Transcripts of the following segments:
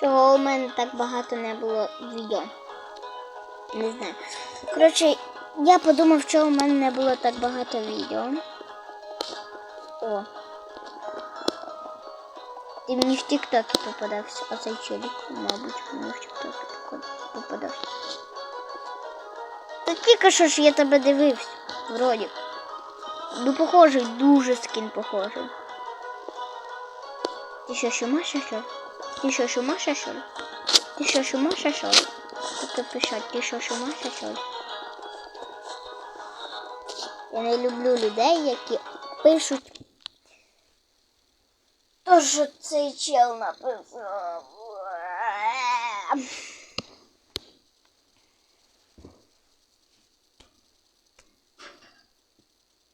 Чого у мене так багато не було відео? Не знаю. Коротше, я подумав, що у мене не було так багато відео. О. Ти мені в Тіктокі попадався. Оцей челік, мабуть, мені в Тіктокі попадався. Та тільки що ж я тебе дивився. Вроді. Ну, похожий, дуже скін похожий. Ти що, Шумаша, що? Ти що, Шумаша, що? ли? Ти що, Шумаша, що? ли? Тут пишуть, ти що, Шумаша, що? ли? Я не люблю людей, які пишуть. То, що цей чел написав.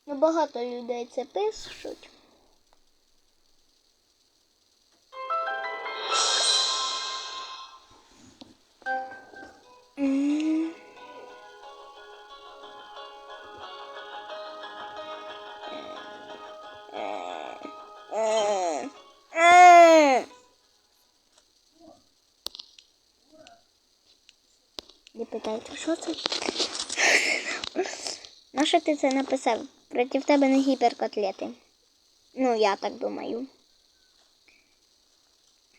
Ну, багато людей це пишуть. Не питайте, що це? На що ти це написав? Проти тебе не гіперкотлети. Ну, я так думаю.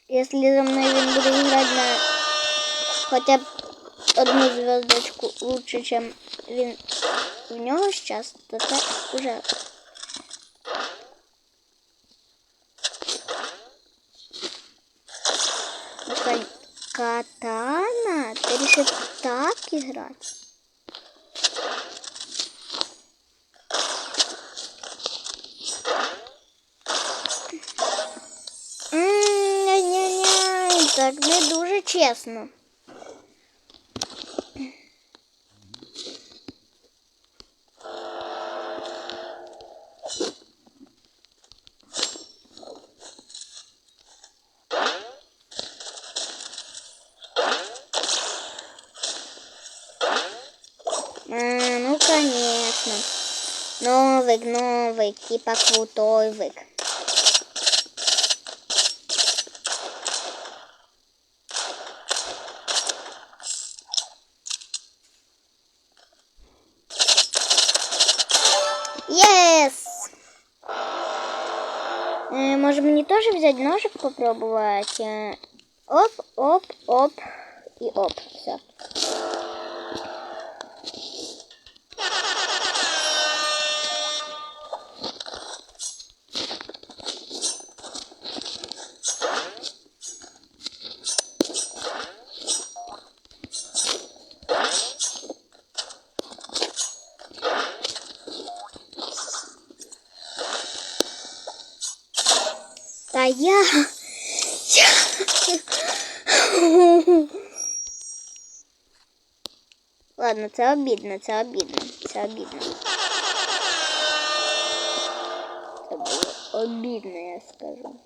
Якщо за мною він буде грати на хоча б одну зв'язочку лучше, ніж він у нього зараз, то це вже Катана? Ты решил так играть? Ня-ня-ня, так не дуже чесно. Новик, новик, типа крутой вик. Yes! Может мне тоже взять ножик попробовать? Оп, оп, оп и оп. Все. Та я. я... Ладно, це обідно, це обідно, це обідно. Це було обідно, я скажу.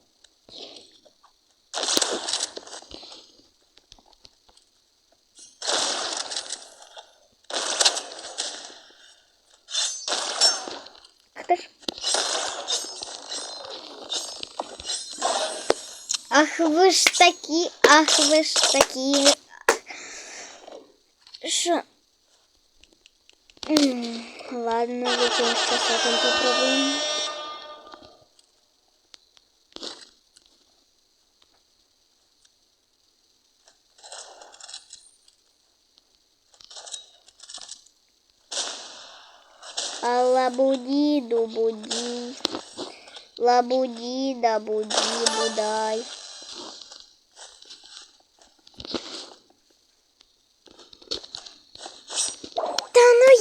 Ви ж такі, ах, ви ж такі. Що? Ладно, якимось часом попробуємо. А лабуди, дубуди. Лабуди, да буди, будай.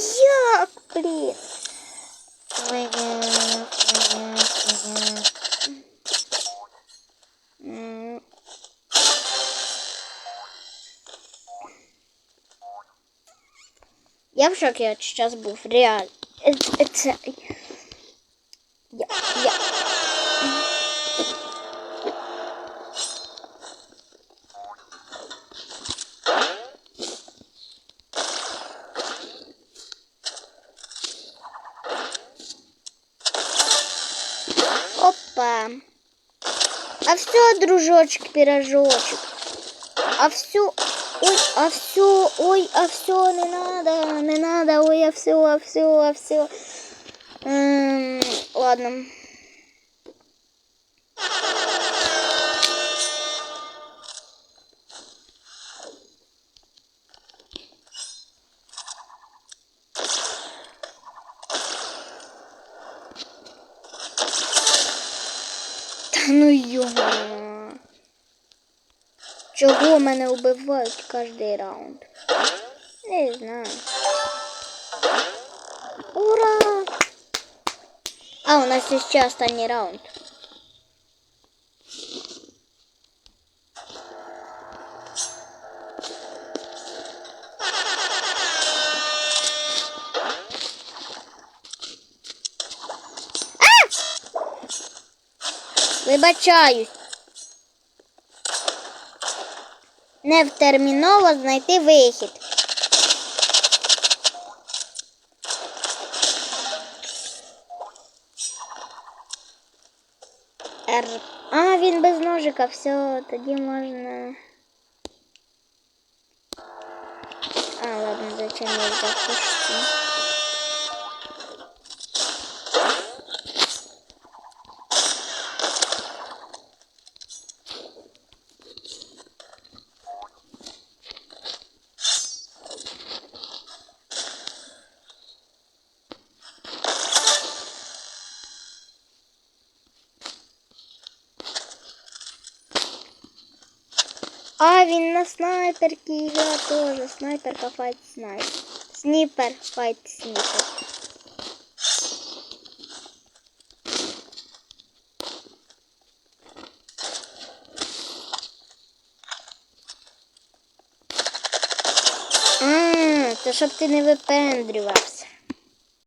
Та ну як, блін? М. Я в шокі от зараз був, реально. Е, е, Опа. А все, дружочек, пирожочек. А всю. Ой, а все, ой, а все, не надо, не надо, ой, а все, а все, а все. Ем, ладно. Ну його. Чого мене вбивають кожен раунд? Не знаю. Ура! А, у нас ще останній раунд. Вибачаюсь. Невтерміново знайти вихід. Р. А, він без ножика, все, тоді можна. А, ладно, зачем я взяв А, він на снайперці я тоже. Снайперка файт снайпер. Сніпер файт сніпер. А, це щоб ти не випендрювався.